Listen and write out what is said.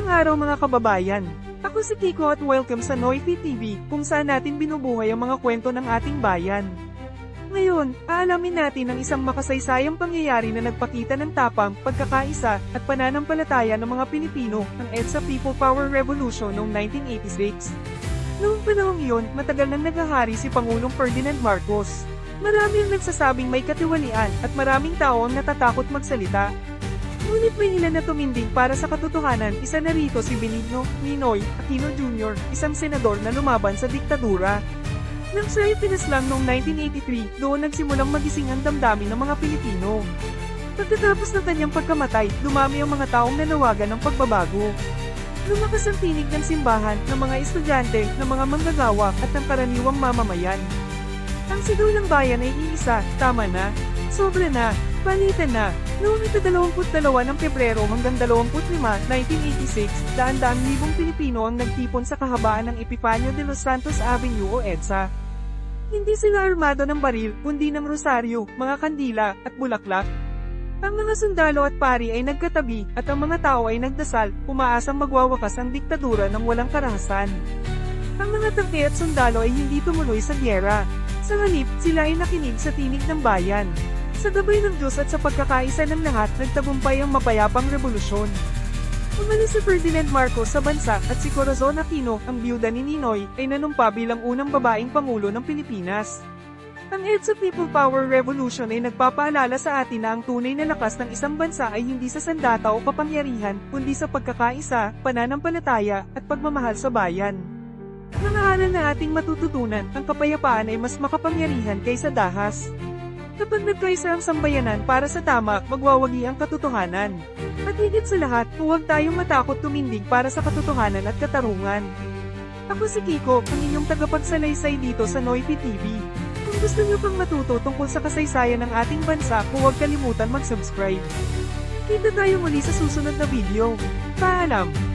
araw mga kababayan! Ako si Kiko at welcome sa Noisy TV, kung saan natin binubuhay ang mga kwento ng ating bayan. Ngayon, aalamin natin ang isang makasaysayang pangyayari na nagpakita ng tapang, pagkakaisa, at pananampalataya ng mga Pilipino, ang EDSA People Power Revolution noong 1986. Noong panahong iyon, matagal nang naghahari si Pangulong Ferdinand Marcos. Marami ang nagsasabing may katiwalian at maraming tao ang natatakot magsalita. Ngunit may ilan na tumindig para sa katotohanan, isa na rito si Benigno Ninoy Aquino Jr., isang senador na lumaban sa diktadura. Nang siya ay pinaslang noong 1983, doon nagsimulang magising ang damdamin ng mga Pilipino. Pagkatapos ng kanyang pagkamatay, dumami ang mga taong nanawagan ng pagbabago. Lumakas ang tinig ng simbahan, ng mga estudyante, ng mga manggagawa, at ng karaniwang mamamayan. Ang sigaw ng bayan ay iisa, tama na, sobra na, palitan na. Noong ika-22 ng Pebrero hanggang 25, 1986, daan-daang libong Pilipino ang nagtipon sa kahabaan ng Epifanio de los Santos Avenue o EDSA. Hindi sila armado ng baril, kundi ng rosaryo, mga kandila, at bulaklak. Ang mga sundalo at pari ay nagkatabi, at ang mga tao ay nagdasal, umaasang magwawakas ang diktadura ng walang karahasan. Ang mga tangke at sundalo ay hindi tumuloy sa gyera. Sa halip, sila ay nakinig sa tinig ng bayan. Sa gabay ng Diyos at sa pagkakaisa ng lahat, nagtagumpay ang mapayapang revolusyon. Umalis si Ferdinand Marcos sa bansa at si Corazon Aquino, ang biyuda ni Ninoy, ay nanumpa bilang unang babaeng pangulo ng Pilipinas. Ang EDSA People Power Revolution ay nagpapaalala sa atin na ang tunay na lakas ng isang bansa ay hindi sa sandata o kapangyarihan, kundi sa pagkakaisa, pananampalataya, at pagmamahal sa bayan. Aral na ating matututunan, ang kapayapaan ay mas makapangyarihan kaysa dahas. Kapag nagkaisa ang sambayanan para sa tama, magwawagi ang katotohanan. At higit sa lahat, huwag tayong matakot tumindig para sa katotohanan at katarungan. Ako si Kiko, ang inyong tagapagsalaysay dito sa Noisy TV. Kung gusto niyo pang matuto tungkol sa kasaysayan ng ating bansa, huwag kalimutan mag-subscribe. Kita tayo muli sa susunod na video. Paalam!